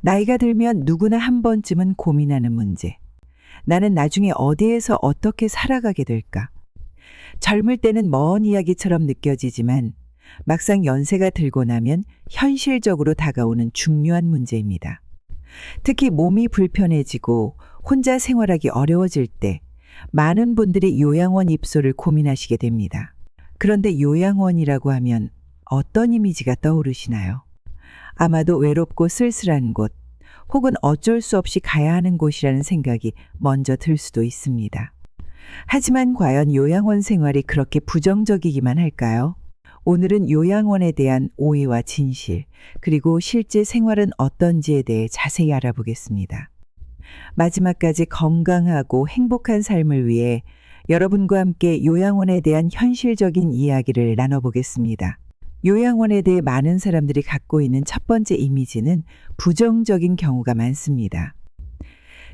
나이가 들면 누구나 한 번쯤은 고민하는 문제. 나는 나중에 어디에서 어떻게 살아가게 될까? 젊을 때는 먼 이야기처럼 느껴지지만 막상 연세가 들고 나면 현실적으로 다가오는 중요한 문제입니다. 특히 몸이 불편해지고 혼자 생활하기 어려워질 때 많은 분들이 요양원 입소를 고민하시게 됩니다. 그런데 요양원이라고 하면 어떤 이미지가 떠오르시나요? 아마도 외롭고 쓸쓸한 곳, 혹은 어쩔 수 없이 가야 하는 곳이라는 생각이 먼저 들 수도 있습니다. 하지만 과연 요양원 생활이 그렇게 부정적이기만 할까요? 오늘은 요양원에 대한 오해와 진실, 그리고 실제 생활은 어떤지에 대해 자세히 알아보겠습니다. 마지막까지 건강하고 행복한 삶을 위해 여러분과 함께 요양원에 대한 현실적인 이야기를 나눠보겠습니다. 요양원에 대해 많은 사람들이 갖고 있는 첫 번째 이미지는 부정적인 경우가 많습니다.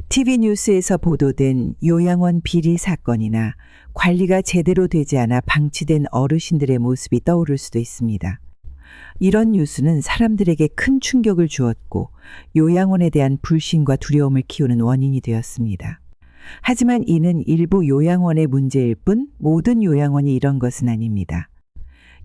TV 뉴스에서 보도된 요양원 비리 사건이나 관리가 제대로 되지 않아 방치된 어르신들의 모습이 떠오를 수도 있습니다. 이런 뉴스는 사람들에게 큰 충격을 주었고 요양원에 대한 불신과 두려움을 키우는 원인이 되었습니다. 하지만 이는 일부 요양원의 문제일 뿐 모든 요양원이 이런 것은 아닙니다.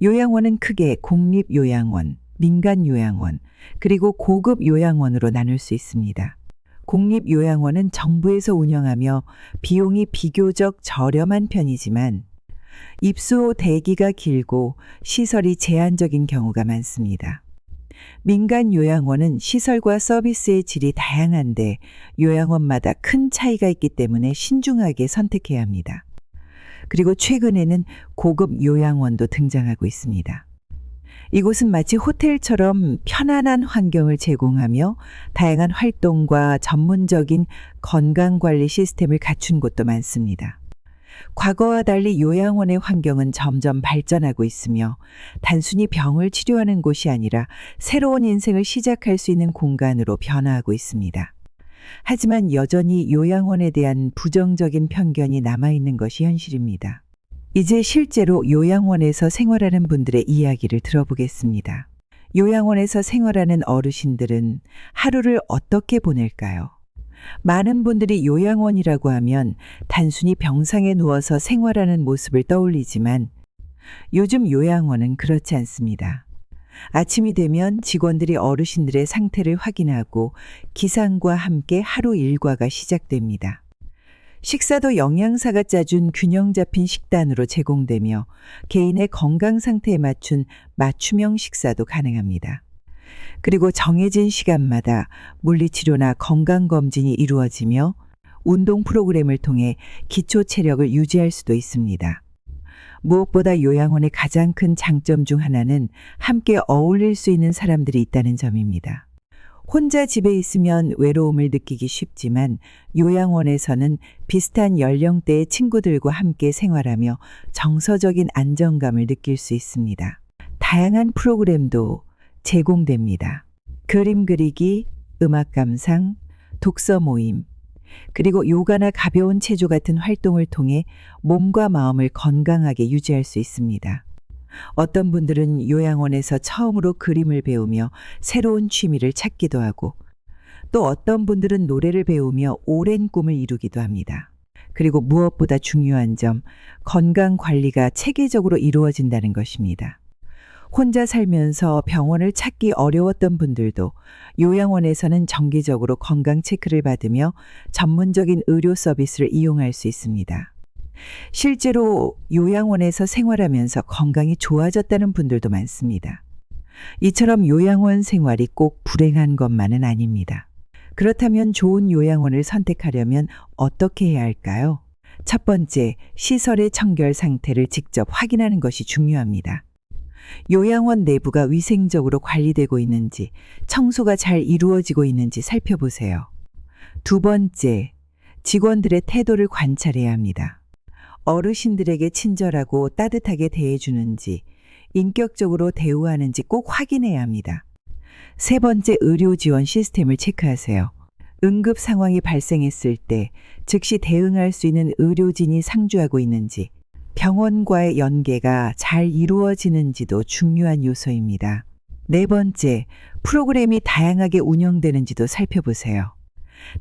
요양원은 크게 공립 요양원, 민간 요양원, 그리고 고급 요양원으로 나눌 수 있습니다. 공립 요양원은 정부에서 운영하며 비용이 비교적 저렴한 편이지만 입소 대기가 길고 시설이 제한적인 경우가 많습니다. 민간 요양원은 시설과 서비스의 질이 다양한데 요양원마다 큰 차이가 있기 때문에 신중하게 선택해야 합니다. 그리고 최근에는 고급 요양원도 등장하고 있습니다. 이곳은 마치 호텔처럼 편안한 환경을 제공하며 다양한 활동과 전문적인 건강관리 시스템을 갖춘 곳도 많습니다. 과거와 달리 요양원의 환경은 점점 발전하고 있으며 단순히 병을 치료하는 곳이 아니라 새로운 인생을 시작할 수 있는 공간으로 변화하고 있습니다. 하지만 여전히 요양원에 대한 부정적인 편견이 남아있는 것이 현실입니다. 이제 실제로 요양원에서 생활하는 분들의 이야기를 들어보겠습니다. 요양원에서 생활하는 어르신들은 하루를 어떻게 보낼까요? 많은 분들이 요양원이라고 하면 단순히 병상에 누워서 생활하는 모습을 떠올리지만 요즘 요양원은 그렇지 않습니다. 아침이 되면 직원들이 어르신들의 상태를 확인하고 기상과 함께 하루 일과가 시작됩니다. 식사도 영양사가 짜준 균형 잡힌 식단으로 제공되며 개인의 건강 상태에 맞춘 맞춤형 식사도 가능합니다. 그리고 정해진 시간마다 물리치료나 건강검진이 이루어지며 운동 프로그램을 통해 기초 체력을 유지할 수도 있습니다. 무엇보다 요양원의 가장 큰 장점 중 하나는 함께 어울릴 수 있는 사람들이 있다는 점입니다. 혼자 집에 있으면 외로움을 느끼기 쉽지만 요양원에서는 비슷한 연령대의 친구들과 함께 생활하며 정서적인 안정감을 느낄 수 있습니다. 다양한 프로그램도 제공됩니다. 그림 그리기, 음악 감상, 독서 모임, 그리고 요가나 가벼운 체조 같은 활동을 통해 몸과 마음을 건강하게 유지할 수 있습니다. 어떤 분들은 요양원에서 처음으로 그림을 배우며 새로운 취미를 찾기도 하고 또 어떤 분들은 노래를 배우며 오랜 꿈을 이루기도 합니다. 그리고 무엇보다 중요한 점, 건강 관리가 체계적으로 이루어진다는 것입니다. 혼자 살면서 병원을 찾기 어려웠던 분들도 요양원에서는 정기적으로 건강 체크를 받으며 전문적인 의료 서비스를 이용할 수 있습니다. 실제로 요양원에서 생활하면서 건강이 좋아졌다는 분들도 많습니다. 이처럼 요양원 생활이 꼭 불행한 것만은 아닙니다. 그렇다면 좋은 요양원을 선택하려면 어떻게 해야 할까요? 첫 번째, 시설의 청결 상태를 직접 확인하는 것이 중요합니다. 요양원 내부가 위생적으로 관리되고 있는지, 청소가 잘 이루어지고 있는지 살펴보세요. 두 번째, 직원들의 태도를 관찰해야 합니다. 어르신들에게 친절하고 따뜻하게 대해주는지, 인격적으로 대우하는지 꼭 확인해야 합니다. 세 번째 의료 지원 시스템을 체크하세요. 응급 상황이 발생했을 때 즉시 대응할 수 있는 의료진이 상주하고 있는지, 병원과의 연계가 잘 이루어지는지도 중요한 요소입니다. 네 번째, 프로그램이 다양하게 운영되는지도 살펴보세요.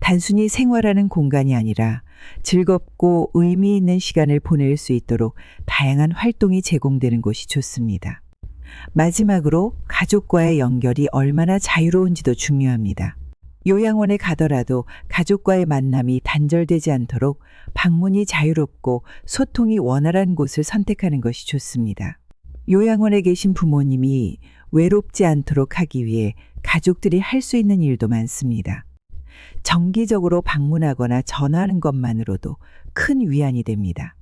단순히 생활하는 공간이 아니라 즐겁고 의미 있는 시간을 보낼 수 있도록 다양한 활동이 제공되는 곳이 좋습니다. 마지막으로 가족과의 연결이 얼마나 자유로운지도 중요합니다. 요양원에 가더라도 가족과의 만남이 단절되지 않도록 방문이 자유롭고 소통이 원활한 곳을 선택하는 것이 좋습니다. 요양원에 계신 부모님이 외롭지 않도록 하기 위해 가족들이 할 수 있는 일도 많습니다. 정기적으로 방문하거나 전화하는 것만으로도 큰 위안이 됩니다.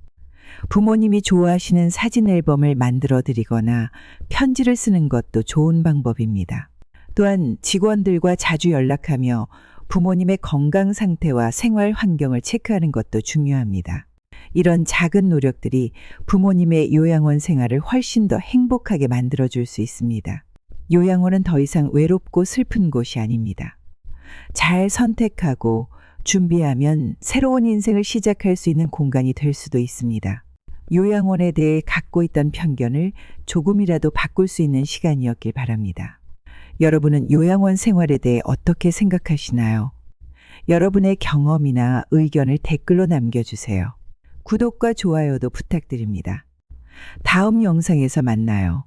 부모님이 좋아하시는 사진 앨범을 만들어 드리거나 편지를 쓰는 것도 좋은 방법입니다. 또한 직원들과 자주 연락하며 부모님의 건강 상태와 생활 환경을 체크하는 것도 중요합니다. 이런 작은 노력들이 부모님의 요양원 생활을 훨씬 더 행복하게 만들어줄 수 있습니다. 요양원은 더 이상 외롭고 슬픈 곳이 아닙니다. 잘 선택하고 준비하면 새로운 인생을 시작할 수 있는 공간이 될 수도 있습니다. 요양원에 대해 갖고 있던 편견을 조금이라도 바꿀 수 있는 시간이었길 바랍니다. 여러분은 요양원 생활에 대해 어떻게 생각하시나요? 여러분의 경험이나 의견을 댓글로 남겨주세요. 구독과 좋아요도 부탁드립니다. 다음 영상에서 만나요.